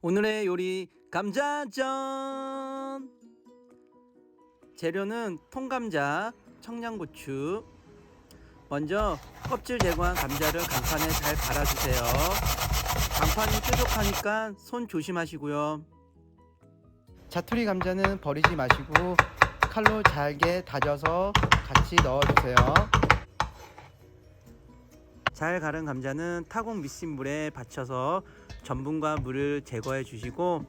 오늘의 요리 감자전. 재료는 통감자, 청양고추. 먼저 껍질 제거한 감자를 강판에 잘 갈아주세요. 강판이 뾰족하니까 손 조심하시고요. 자투리 감자는 버리지 마시고 칼로 잘게 다져서 같이 넣어주세요. 잘 갈은 감자는 타공 미싱물에 받쳐서 전분과 물을 제거해 주시고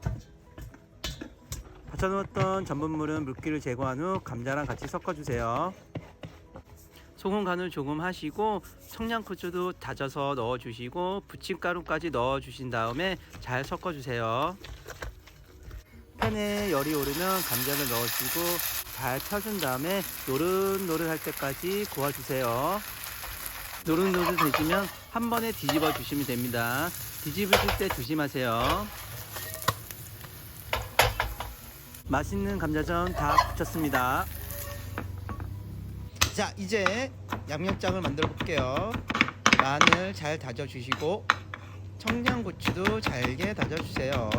받쳐놓았던 전분물은 물기를 제거한 후 감자랑 같이 섞어 주세요. 소금 간을 조금 하시고 청양고추도 다져서 넣어 주시고 부침가루까지 넣어 주신 다음에 잘 섞어 주세요. 팬에 열이 오르면 감자를 넣어주고 잘 펴준 다음에 노릇노릇할 때까지 구워주세요. 노릇노릇 되시면 한 번에 뒤집어 주시면 됩니다. 뒤집으실 때 조심하세요. 맛있는 감자전 다 붙였습니다. 자, 이제 양념장을 만들어 볼게요. 마늘 잘 다져 주시고 청양고추도 잘게 다져 주세요.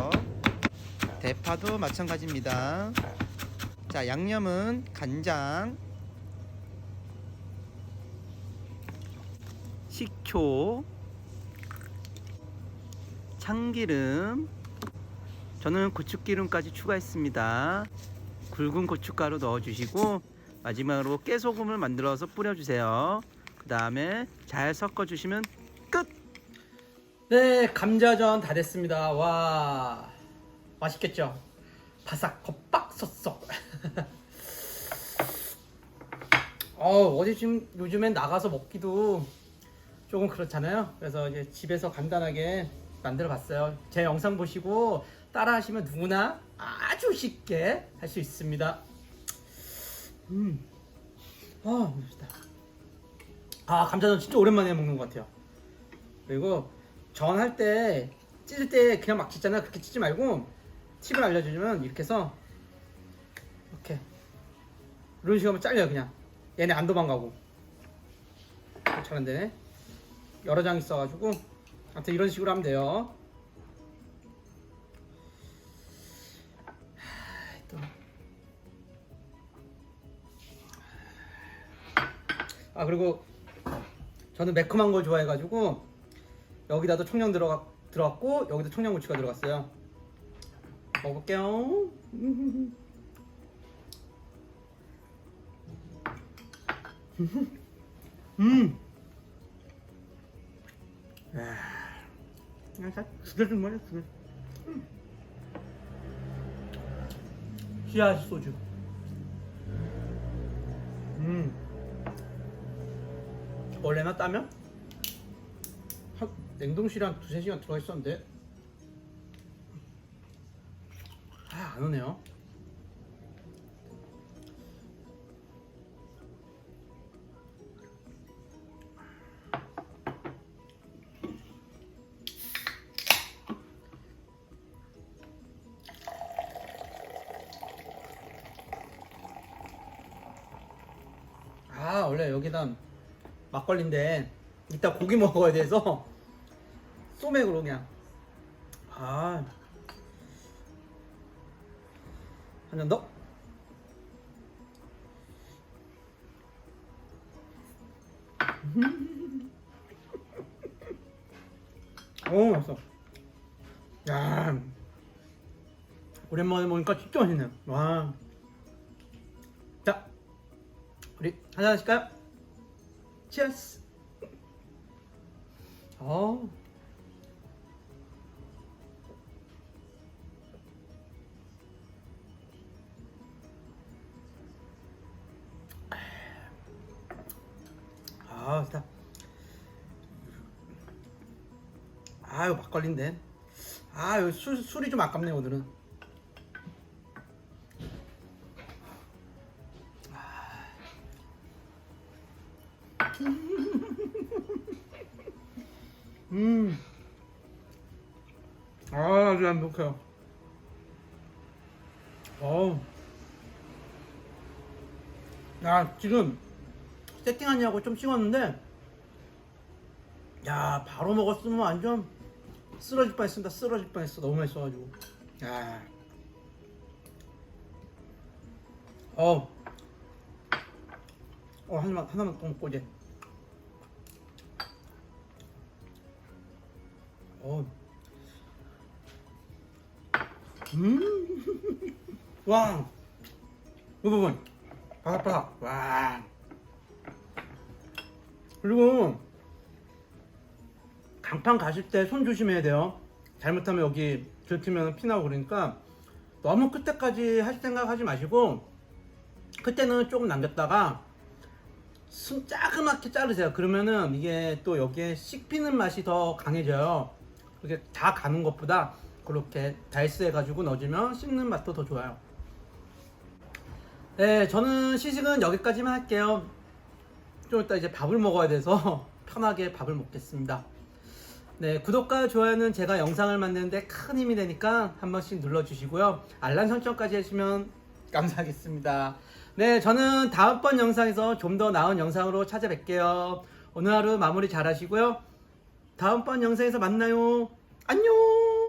대파도 마찬가지입니다. 자, 양념은 간장, 식초, 참기름, 저는 고추기름까지 추가했습니다. 굵은 고춧가루 넣어주시고 마지막으로 깨소금을 만들어서 뿌려주세요. 그 다음에 잘 섞어주시면 끝! 네, 감자전 다 됐습니다. 와, 맛있겠죠? 바삭, 겉박, 쏙쏙. 어, 어디 지금 요즘엔 나가서 먹기도 조금 그렇잖아요. 그래서 이제 집에서 간단하게 만들어 봤어요. 제 영상 보시고 따라 하시면 누구나 아주 쉽게 할 수 있습니다. 음, 아, 맛있다. 아, 감자전 진짜 오랜만에 먹는 것 같아요. 그리고 전 할 때 찢을 때 그냥 막 찢잖아요. 그렇게 찢지 말고 팁을 알려주면 이렇게 해서 이렇게 이런 식으로 하면 잘려요 그냥 얘네 안 도망가고 잘안 되네 여러 장 있어가지고 아무튼 이런 식으로 하면 돼요. 아 그리고 저는 매콤한 걸 좋아해가지고 여기다도 청양 들어가 들어갔고 여기도 청양고추가 들어갔어요. 먹어볼게요. 음. 야, 살 죽여준 거네, 죽여. 음. 씨앗 소주. 음. 원래나 따면 한 냉동실에 한 두세 시간 들어가 있었는데 아, 안 오네요. 원래 여기다 막걸리인데 이따 고기 먹어야 돼서 소맥으로 그냥 아. 한 잔 더. 오, 맛있어. 야. 오랜만에 먹으니까 진짜 맛있네. 와. 자, 우리 한잔 하실까요? 치어스. 어. 아, 좋다. 아, 이거 막걸리인데. 아, 이거 술, 술이 좀 아깝네, 오늘은. 음. 아, 아주 행복해요. 어우. 야, 지금 세팅하냐고 좀 식었는데, 야, 바로 먹었으면 완전 쓰러질 뻔 했습니다. 쓰러질 뻔 했어. 너무 맛있어가지고. 야. 어. 어 하나만 하나만 또 먹고 이제. 음. 와. 이 부분. 바삭바삭. 와. 그리고 강판 가실 때 손 조심해야 돼요. 잘못하면 여기 들키면 피나고 그러니까 너무 끝에까지 할 생각 하지 마시고 그때는 조금 남겼다가 숨 짜그맣게 자르세요. 그러면은 이게 또 여기에 씹히는 맛이 더 강해져요. 이렇게 다 가는 것보다 그렇게 다이스 해가지고 넣어주면 씹는 맛도 더 좋아요. 네, 저는 시식은 여기까지만 할게요. 좀 이따 이제 밥을 먹어야 돼서 편하게 밥을 먹겠습니다. 네, 구독과 좋아요는 제가 영상을 만드는데 큰 힘이 되니까 한 번씩 눌러주시고요. 알람 설정까지 해주시면 감사하겠습니다. 네, 저는 다음번 영상에서 좀 더 나은 영상으로 찾아뵐게요. 오늘 하루 마무리 잘 하시고요. 다음번 영상에서 만나요. 안녕!